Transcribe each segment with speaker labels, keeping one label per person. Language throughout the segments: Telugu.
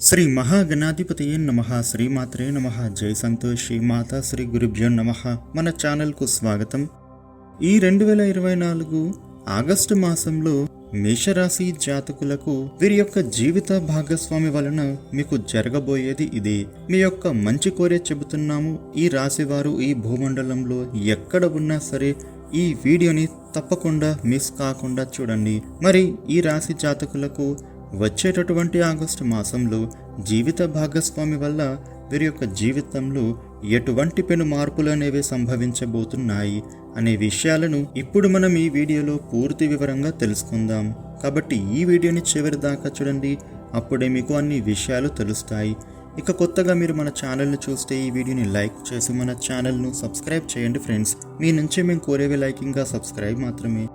Speaker 1: శ్రీ మహాగణాధిపతయే నమ శ్రీమాత్రే నమ జై సంతోష్ శ్రీ మాతా శ్రీ గురుభ్యో నమ. మన ఛానల్కు స్వాగతం. ఈ రెండు వేల ఇరవై నాలుగు ఆగస్టు మాసంలో మేషరాశి జాతకులకు వీరి యొక్క జీవిత భాగస్వామి వలన మీకు జరగబోయేది ఇదే. మీ యొక్క మంచి కోరే చెబుతున్నాము. ఈ రాశివారు ఈ భూమండలంలో ఎక్కడ ఉన్నా సరే ఈ వీడియోని తప్పకుండా మిస్ కాకుండా చూడండి. మరి ఈ రాశి జాతకులకు వచ్చేటటువంటి ఆగస్టు మాసంలో జీవిత భాగస్వామి వల్ల వీరి యొక్క జీవితంలో ఎటువంటి పెను మార్పులు అనేవి సంభవించబోతున్నాయి అనే విషయాలను ఇప్పుడు మనం ఈ వీడియోలో పూర్తి వివరంగా తెలుసుకుందాం. కాబట్టి ఈ వీడియోని చివరి దాకా చూడండి. అప్పుడే మీకు అన్ని విషయాలు తెలుస్తాయి. ఇక కొత్తగా మీరు మన ఛానల్ని చూస్తే ఈ వీడియోని లైక్ చేసి మన ఛానల్ను సబ్స్క్రైబ్ చేయండి ఫ్రెండ్స్. మీ నుంచి మేము కోరేవి లైకింగ్ సబ్స్క్రైబ్ మాత్రమే.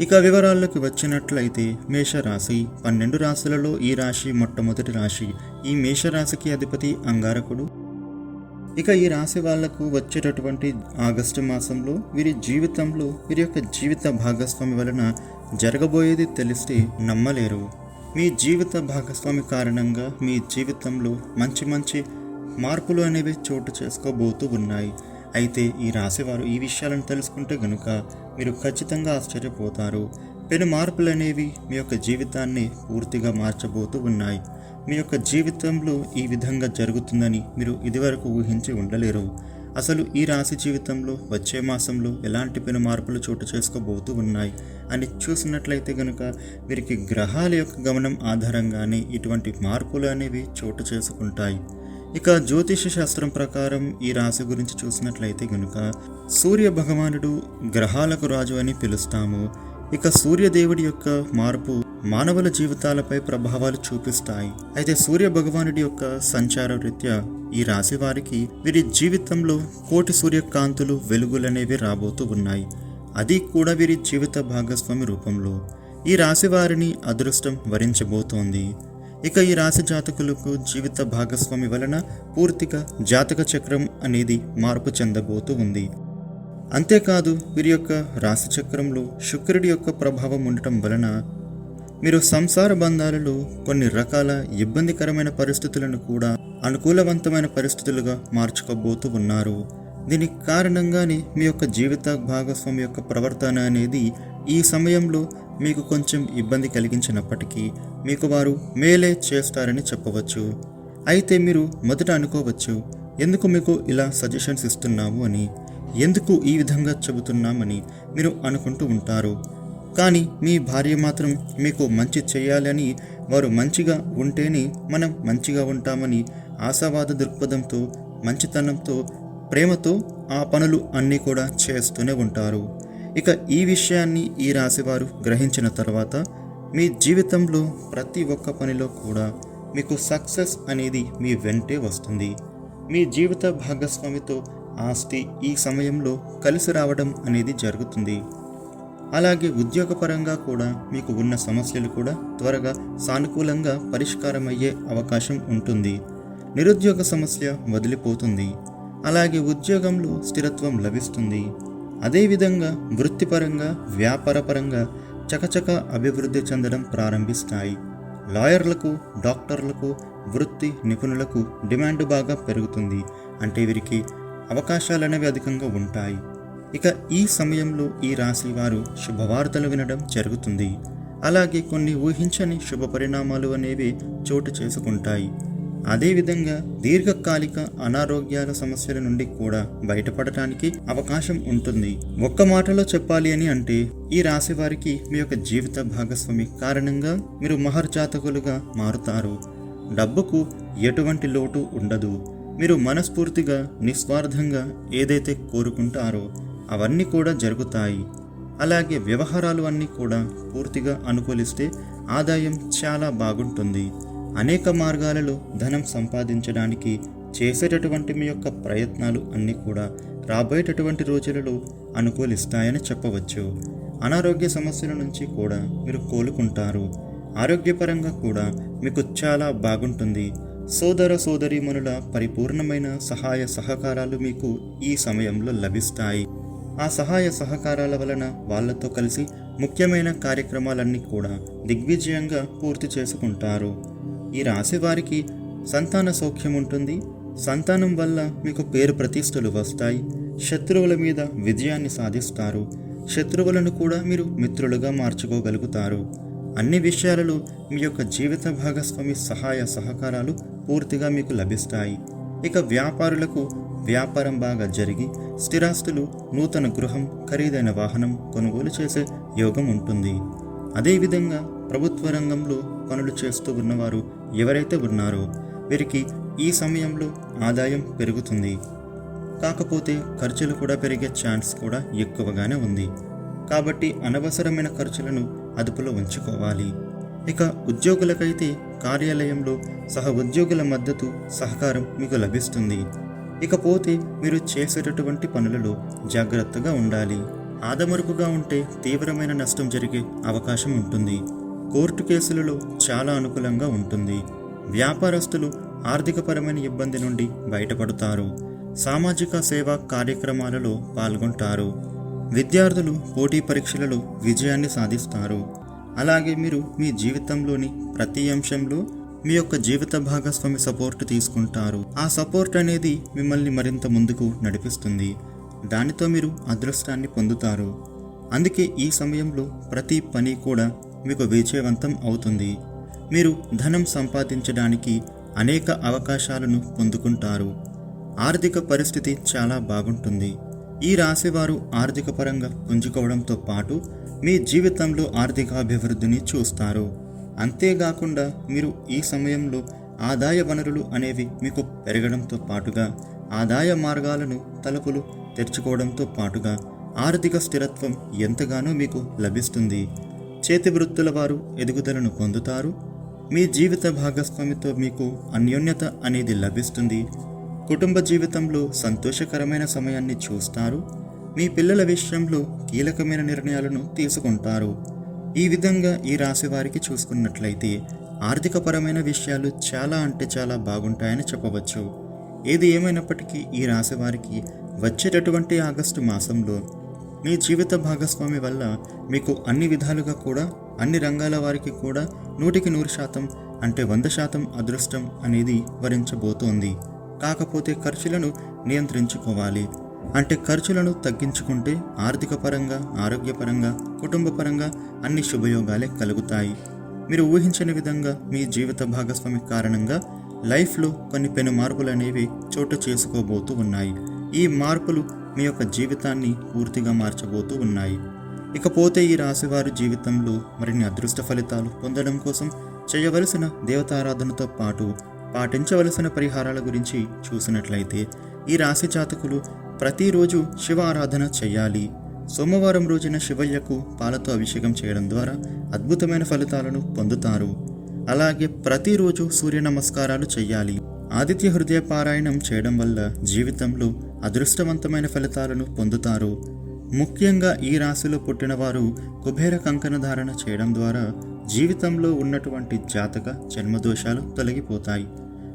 Speaker 1: ఇక వివరాల్లోకి వచ్చినట్లయితే మేషరాశి పన్నెండు రాశులలో ఈ రాశి మొట్టమొదటి రాశి. ఈ మేషరాశికి అధిపతి అంగారకుడు. ఇక ఈ రాశి వాళ్ళకు వచ్చేటటువంటి ఆగస్టు మాసంలో వీరి జీవితంలో వీరి యొక్క జీవిత భాగస్వామి వలన జరగబోయేది తెలిస్తే నమ్మలేరు. మీ జీవిత భాగస్వామి కారణంగా మీ జీవితంలో మంచి మంచి మార్పులు అనేవి చోటు చేసుకోబోతూ ఉన్నాయి. అయితే ఈ రాశివారు ఈ విషయాలను తెలుసుకుంటే గనుక మీరు ఖచ్చితంగా ఆశ్చర్యపోతారు. పెను మార్పులు అనేవి మీ యొక్క జీవితాన్ని పూర్తిగా మార్చబోతూ ఉన్నాయి. మీ యొక్క జీవితంలో ఈ విధంగా జరుగుతుందని మీరు ఇదివరకు ఊహించి ఉండలేరు. అసలు ఈ రాశి జీవితంలో వచ్చే మాసంలో ఎలాంటి పెను మార్పులు చోటు చేసుకోబోతూ ఉన్నాయి అని చూసినట్లయితే గనుక వీరికి గ్రహాల యొక్క గమనం ఆధారంగానే ఇటువంటి మార్పులు అనేవి చోటు చేసుకుంటాయి. ఇక జ్యోతిష శాస్త్రం ప్రకారం ఈ రాశి గురించి చూసినట్లయితే గనుక సూర్య భగవానుడు గ్రహాలకు రాజు అని పిలుస్తాము. ఇక సూర్యదేవుడి యొక్క మార్పు మానవుల జీవితాలపై ప్రభావాలు చూపిస్తాయి. అయితే సూర్య భగవానుడి యొక్క సంచార రీత్యా ఈ రాశి వారికి వీరి జీవితంలో కోటి సూర్యకాంతులు వెలుగులనేవి రాబోతూ ఉన్నాయి. అది కూడా వీరి జీవిత భాగస్వామి రూపంలో. ఈ రాశి వారిని అదృష్టం వరించబోతోంది. ఇక ఈ రాశి జాతకులకు జీవిత భాగస్వామి వలన పూర్తిగా జాతక చక్రం అనేది మార్పు చెందబోతూ ఉంది. అంతేకాదు వీరి యొక్క రాశిచక్రంలో శుక్రుడి యొక్క ప్రభావం ఉండటం వలన మీరు సంసార బంధాలలో కొన్ని రకాల ఇబ్బందికరమైన పరిస్థితులను కూడా అనుకూలవంతమైన పరిస్థితులుగా మార్చుకోబోతూ ఉన్నారు. దీనికి కారణంగానే మీ యొక్క జీవిత భాగస్వామి యొక్క ప్రవర్తన అనేది ఈ సమయంలో మీకు కొంచెం ఇబ్బంది కలిగించినప్పటికీ మీకు వారు మేలే చేస్తారని చెప్పవచ్చు. అయితే మీరు మొదట అనుకోవచ్చు ఎందుకు మీకు ఇలా సజెషన్స్ ఇస్తున్నాము అని. ఎందుకు ఈ విధంగా చెబుతున్నామని మీరు అనుకుంటూ ఉంటారు. కానీ మీ భార్య మాత్రం మీకు మంచి చేయాలని వారు మంచిగా ఉంటేనే మనం మంచిగా ఉంటామని ఆశావాద దృక్పథంతో మంచితనంతో ప్రేమతో ఆ పనులు అన్నీ కూడా చేస్తూనే ఉంటారు. ఇక ఈ విషయాన్ని ఈ రాశివారు గ్రహించిన తర్వాత మీ జీవితంలో ప్రతి ఒక్క పనిలో కూడా మీకు సక్సెస్ అనేది మీ వెంటే వస్తుంది. మీ జీవిత భాగస్వామితో ఆస్తి ఈ సమయంలో కలిసి రావడం అనేది జరుగుతుంది. అలాగే ఉద్యోగపరంగా కూడా మీకు ఉన్న సమస్యలు కూడా త్వరగా సానుకూలంగా పరిష్కారమయ్యే అవకాశం ఉంటుంది. నిరుద్యోగ సమస్య వదిలిపోతుంది. అలాగే ఉద్యోగంలో స్థిరత్వం లభిస్తుంది. అదేవిధంగా వృత్తిపరంగా వ్యాపారపరంగా చకచక అభివృద్ధి చెందడం ప్రారంభిస్తాయి. లాయర్లకు డాక్టర్లకు వృత్తి నిపుణులకు డిమాండ్ బాగా పెరుగుతుంది. అంటే వీరికి అవకాశాలు అనేవి అధికంగా ఉంటాయి. ఇక ఈ సమయంలో ఈ రాశి వారు శుభవార్తలు వినడం జరుగుతుంది. అలాగే కొన్ని ఊహించని శుభ పరిణామాలు అనేవి చోటు చేసుకుంటాయి. అదేవిధంగా దీర్ఘకాలిక అనారోగ్యాల సమస్యల నుండి కూడా బయటపడటానికి అవకాశం ఉంటుంది. ఒక్క మాటలో చెప్పాలి అని అంటే ఈ రాశి వారికి మీ యొక్క జీవిత భాగస్వామి కారణంగా మీరు మహర్జాతకులుగా మారుతారు. డబ్బుకు ఎటువంటి లోటు ఉండదు. మీరు మనస్ఫూర్తిగా నిస్వార్థంగా ఏదైతే కోరుకుంటారో అవన్నీ కూడా జరుగుతాయి. అలాగే వ్యవహారాలు అన్నీ కూడా పూర్తిగా అనుకూలిస్తే ఆదాయం చాలా బాగుంటుంది. అనేక మార్గాలలో ధనం సంపాదించడానికి చేసేటటువంటి మీ యొక్క ప్రయత్నాలు అన్నీ కూడా రాబోయేటటువంటి రోజులలో అనుకూలిస్తాయని చెప్పవచ్చు. అనారోగ్య సమస్యల నుంచి కూడా మీరు కోలుకుంటారు. ఆరోగ్యపరంగా కూడా మీకు చాలా బాగుంటుంది. సోదర సోదరీమణుల పరిపూర్ణమైన సహాయ సహకారాలు మీకు ఈ సమయంలో లభిస్తాయి. ఆ సహాయ సహకారాల వలన వాళ్ళతో కలిసి ముఖ్యమైన కార్యక్రమాలన్నీ కూడా దిగ్విజయంగా పూర్తి చేసుకుంటారు. ఈ రాశి వారికి సంతాన సౌఖ్యం ఉంటుంది. సంతానం వల్ల మీకు పేరు ప్రతిష్టలు వస్తాయి. శత్రువుల మీద విజయాన్ని సాధిస్తారు. శత్రువులను కూడా మీరు మిత్రులుగా మార్చుకోగలుగుతారు. అన్ని విషయాలలో మీ యొక్క జీవిత భాగస్వామి సహాయ సహకారాలు పూర్తిగా మీకు లభిస్తాయి. ఇక వ్యాపారులకు వ్యాపారం బాగా జరిగి స్థిరాస్తులు నూతన గృహం ఖరీదైన వాహనం కొనుగోలు చేసే యోగం ఉంటుంది. అదేవిధంగా ప్రభుత్వ రంగంలో పనులు చేస్తూ ఉన్నవారు ఎవరైతే ఉన్నారో వీరికి ఈ సమయంలో ఆదాయం పెరుగుతుంది. కాకపోతే ఖర్చులు కూడా పెరిగే ఛాన్స్ కూడా ఎక్కువగానే ఉంది. కాబట్టి అనవసరమైన ఖర్చులను అదుపులో ఉంచుకోవాలి. ఇక ఉద్యోగులకైతే కార్యాలయంలో సహ ఉద్యోగుల మద్దతు సహకారం మీకు లభిస్తుంది. ఇకపోతే మీరు చేసేటటువంటి పనులలో జాగ్రత్తగా ఉండాలి. ఆదమరుపుగా ఉంటే తీవ్రమైన నష్టం జరిగే అవకాశం ఉంటుంది. కోర్టు కేసులలో చాలా అనుకూలంగా ఉంటుంది. వ్యాపారస్తులు ఆర్థికపరమైన ఇబ్బంది నుండి బయటపడతారు. సామాజిక సేవా కార్యక్రమాలలో పాల్గొంటారు. విద్యార్థులు పోటీ పరీక్షలలో విజయాన్ని సాధిస్తారు. అలాగే మీరు మీ జీవితంలోని ప్రతి అంశంలో మీ యొక్క జీవిత భాగస్వామి సపోర్ట్ తీసుకుంటారు. ఆ సపోర్ట్ అనేది మిమ్మల్ని మరింత ముందుకు నడిపిస్తుంది. దానితో మీరు అదృష్టాన్ని పొందుతారు. అందుకే ఈ సమయంలో ప్రతి పని కూడా మీకు విజయవంతం అవుతుంది. మీరు ధనం సంపాదించడానికి అనేక అవకాశాలను పొందుకుంటారు. ఆర్థిక పరిస్థితి చాలా బాగుంటుంది. ఈ రాశివారు ఆర్థిక పరంగా పుంజుకోవడంతో పాటు మీ జీవితంలో ఆర్థిక అభివృద్ధిని చూస్తారు. అంతేకాకుండా మీరు ఈ సమయంలో ఆదాయ వనరులు అనేవి మీకు పెరగడంతో పాటుగా ఆదాయ మార్గాలను తలుపులు తెరుచుకోవడంతో పాటుగా ఆర్థిక స్థిరత్వం ఎంతగానో మీకు లభిస్తుంది. చేతి వృత్తుల వారు ఎదుగుదలను పొందుతారు. మీ జీవిత భాగస్వామితో మీకు అన్యోన్యత అనేది లభిస్తుంది. కుటుంబ జీవితంలో సంతోషకరమైన సమయాన్ని చూస్తారు. మీ పిల్లల విషయంలో కీలకమైన నిర్ణయాలను తీసుకుంటారు. ఈ విధంగా ఈ రాశి వారికి చూసుకున్నట్లయితే ఆర్థికపరమైన విషయాలు చాలా అంటే చాలా బాగుంటాయని చెప్పవచ్చు. ఏది ఏమైనప్పటికీ ఈ రాశి వారికి వచ్చేటటువంటి ఆగస్టు మాసంలో మీ జీవిత భాగస్వామి వల్ల మీకు అన్ని విధాలుగా కూడా అన్ని రంగాల వారికి కూడా నూటికి నూరు శాతం అంటే వంద శాతం అదృష్టం అనేది వరించబోతోంది. కాకపోతే ఖర్చులను నియంత్రించుకోవాలి. అంటే ఖర్చులను తగ్గించుకుంటే ఆర్థిక పరంగా ఆరోగ్యపరంగా కుటుంబ పరంగా అన్ని శుభయోగాలే కలుగుతాయి. మీరు ఊహించని విధంగా మీ జీవిత భాగస్వామి కారణంగా లైఫ్లో కొన్ని పెను మార్పులు అనేవి చోటు చేసుకోబోతూ ఉన్నాయి. ఈ మార్పులు మీ యొక్క జీవితాన్ని పూర్తిగా మార్చబోతూ ఉన్నాయి. ఇకపోతే ఈ రాశివారి జీవితంలో మరిన్ని అదృష్ట ఫలితాలు పొందడం కోసం చేయవలసిన దేవతారాధనతో పాటు పాటించవలసిన పరిహారాల గురించి చూసినట్లయితే ఈ రాశి జాతకులు ప్రతిరోజు శివ ఆరాధన చేయాలి. సోమవారం రోజున శివయ్యకు పాలతో అభిషేకం చేయడం ద్వారా అద్భుతమైన ఫలితాలను పొందుతారు. అలాగే ప్రతిరోజు సూర్య నమస్కారాలు చేయాలి. ఆదిత్య హృదయ పారాయణం చేయడం వల్ల జీవితంలో అదృష్టవంతమైన ఫలితాలను పొందుతారు. ముఖ్యంగా ఈ రాశిలో పుట్టినవారు కుబేర కంకణ ధారణ చేయడం ద్వారా జీవితంలో ఉన్నటువంటి జాతక జన్మదోషాలు తొలగిపోతాయి.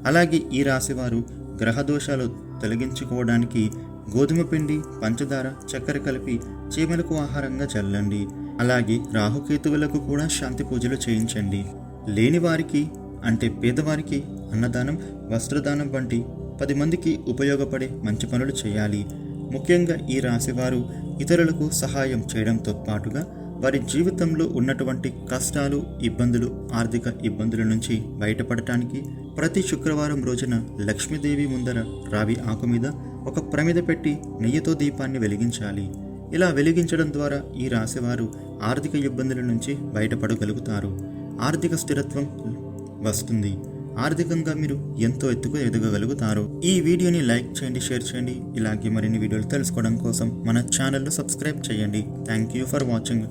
Speaker 1: అలాగే ఈ రాశివారు గ్రహదోషాలు తొలగించుకోవడానికి గోధుమ పిండి పంచదార చక్కెర కలిపి చీమలకు ఆహారంగా చల్లండి. అలాగే రాహుకేతువులకు కూడా శాంతి పూజలు చేయించండి. లేని వారికి అంటే పేదవారికి అన్నదానం వస్త్రదానం వంటి పది మందికి ఉపయోగపడే మంచి పనులు చేయాలి. ముఖ్యంగా ఈ రాశివారు ఇతరులకు సహాయం చేయడంతో పాటుగా వారి జీవితంలో ఉన్నటువంటి కష్టాలు ఇబ్బందులు ఆర్థిక ఇబ్బందుల నుంచి బయటపడటానికి ప్రతి శుక్రవారం రోజున లక్ష్మీదేవి ముందర రావి ఆకు మీద ఒక ప్రమిద పెట్టి నెయ్యితో దీపాన్ని వెలిగించాలి. ఇలా వెలిగించడం ద్వారా ఈ రాశివారు ఆర్థిక ఇబ్బందుల నుంచి బయటపడగలుగుతారు. ఆర్థిక స్థిరత్వం వస్తుంది. ఆర్థికంగా మీరు ఎంతో ఎత్తుకు ఎదగగలుగుతారు. ఈ వీడియోని లైక్ చేయండి షేర్ చేయండి. ఇలాగే మరిన్ని వీడియోలు తెలుసుకోవడం కోసం మన ఛానల్ను సబ్స్క్రైబ్ చేయండి. Thank you for watching.